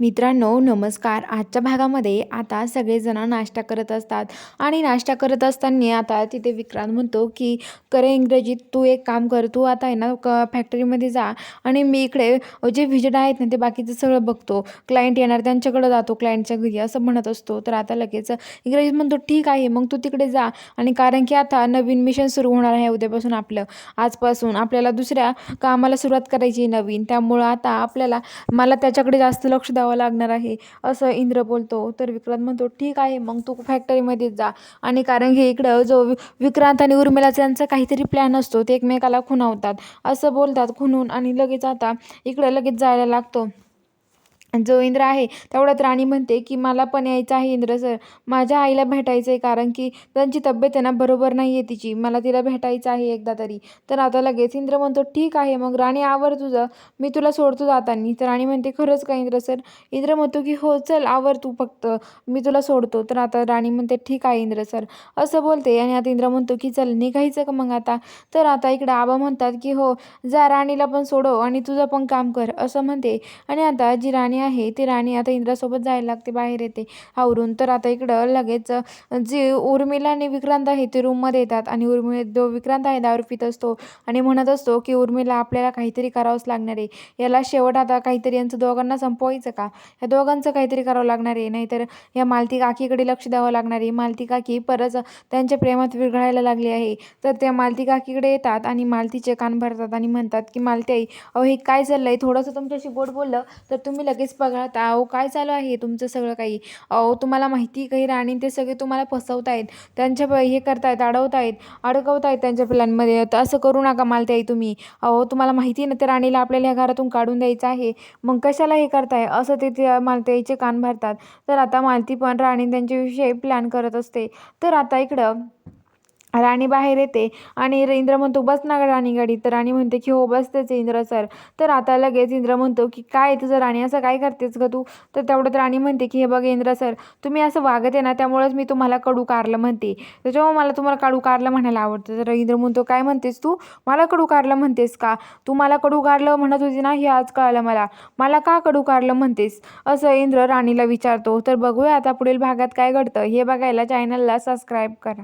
मित्रांनो नमस्कार. आजच्या भागामध्ये आता सगळेजण नाश्ता करत असतात आणि नाश्ता करत असताना आता तिथे विक्रांत म्हणतो की करे इंग्रजीत तू एक काम कर तू आता आहे ना क फॅक्टरीमध्ये जा आणि मी इकडे जे व्हिजिट आहेत ना ते बाकीचं सगळं बघतो. क्लायंट येणार त्यांच्याकडं जातो क्लायंटच्या घरी असं म्हणत असतो. तर आता लगेच इंग्रजीत म्हणतो ठीक आहे मग तू तिकडे जा आणि कारण की आता नवीन मिशन सुरू होणार आहे उद्यापासून आपलं. आजपासून आपल्याला दुसऱ्या कामाला सुरुवात करायची आहे नवीन. त्यामुळं आता आपल्याला मला त्याच्याकडे जास्त लक्ष द्यावं लागणार आहे. असं इंद्र बोलतो. तर विक्रांत म्हणतो ठीक आहे मग तू फॅक्टरीमध्ये जा. आणि कारण की इकडं जो विक्रांत आणि उर्मिलाचा यांचा काहीतरी प्लॅन असतो ते एकमेकाला खुणावतात. असं बोलतात खुनून आणि लगेच आता इकडं लगेच जायला लागतो. जो इंद्र आहे तेवढ्यात राणी म्हणते की मला पण यायचं आहे इंद्र सर माझ्या आईला भेटायचं आहे कारण की त्यांची तब्येत आहे ना बरोबर नाही आहे तिची. मला तिला भेटायचं आहे एकदा तरी. तर आता लगेच इंद्र म्हणतो ठीक आहे मग राणी आवर तुझं. मी तुला सोडतो जातानी. तर राणी म्हणते खरंच का इंद्र सर इंद्र म्हणतो की हो चल आवर तू फक्त. मी तुला सोडतो. तर आता राणी म्हणते ठीक आहे इंद्र सर असं बोलते आणि आता इंद्र म्हणतो की चल निघायचं का मग आता? तर आता इकडे आबा म्हणतात की हो जा राणीला पण सोडव आणि तुझं पण काम कर. असं म्हणते. आणि आता जी राणी आहे. ती राणी आता इंद्रासोबत जायला लागते बाहेर येते. आवरून तर आता इकडं लगेच जी उर्मिला आणि विक्रांत आहे ते रूममध्ये येतात. आणि उर्मिला जो विक्रांत आहे दारू पित असतो. आणि म्हणत असतो की उर्मिला आपल्याला काहीतरी करावंच लागणार आहे. याला शेवट आता काहीतरी यांचं दोघांना संपवायचं का? या दोघांचं काहीतरी करावं लागणार आहे. नाहीतर या मालती काकीकडे लक्ष द्यावं लागणार आहे. मालती काकी परत त्यांच्या प्रेमात विरघळायला लागली आहे. तर त्या मालती काकीकडे येतात आणि मालतीचे कान भरतात आणि म्हणतात की मालती आई अहो हे काय चाललं आहे थोडंसं तुमच्याशी गोड बोललं तर तुम्ही लगेच पगाळता अहो काय चालू आहे तुमचं सगळं काही? अहो तुम्हाला माहिती काही राणी ते सगळे तुम्हाला फसवतायत त्यांच्या प- हे करतायत अडवतायत अडकवतायत त्यांच्या प्लॅनमध्ये तर असं करू नका मला आई तुम्ही. अहो तुम्हाला माहिती आहे ना ते राणीला आपल्याला ह्या घरातून काढून द्यायचं आहे. मग कशाला हे करताय? असं ते त्या मालती कान भरतात. तर आता मालती पण राणी त्यांच्याविषयी प्लॅन करत असते. तर आता इकडं राणी बाहेर येते आणि इंद्र म्हणतो बस ना राणी गाडी. तर राणी म्हणते की हो बसतेच इंद्र सर. तर आता लगेच इंद्र म्हणतो की काय तुझं राणी? असं काय करतेस ग तू? तर तेवढ्यात राणी म्हणते की हे बघ इंद्र सर तुम्ही असं वागत आहे ना त्यामुळेच मी तुम्हाला कडू कारलं म्हणते. त्याच्यामुळे मला तुम्हाला कडू कारलं म्हणायला आवडतं तर इंद्र म्हणतो काय म्हणतेस तू? मला कडू कारलं म्हणतेस का? तू मला कडू कारलं म्हणत होती ना हे आज कळलं मला. मला का कडू कारलं म्हणतेस? असं इंद्र राणीला विचारतो. तर बघूया आता पुढील भागात काय घडतं. हे बघायला चॅनलला सबस्क्राईब करा.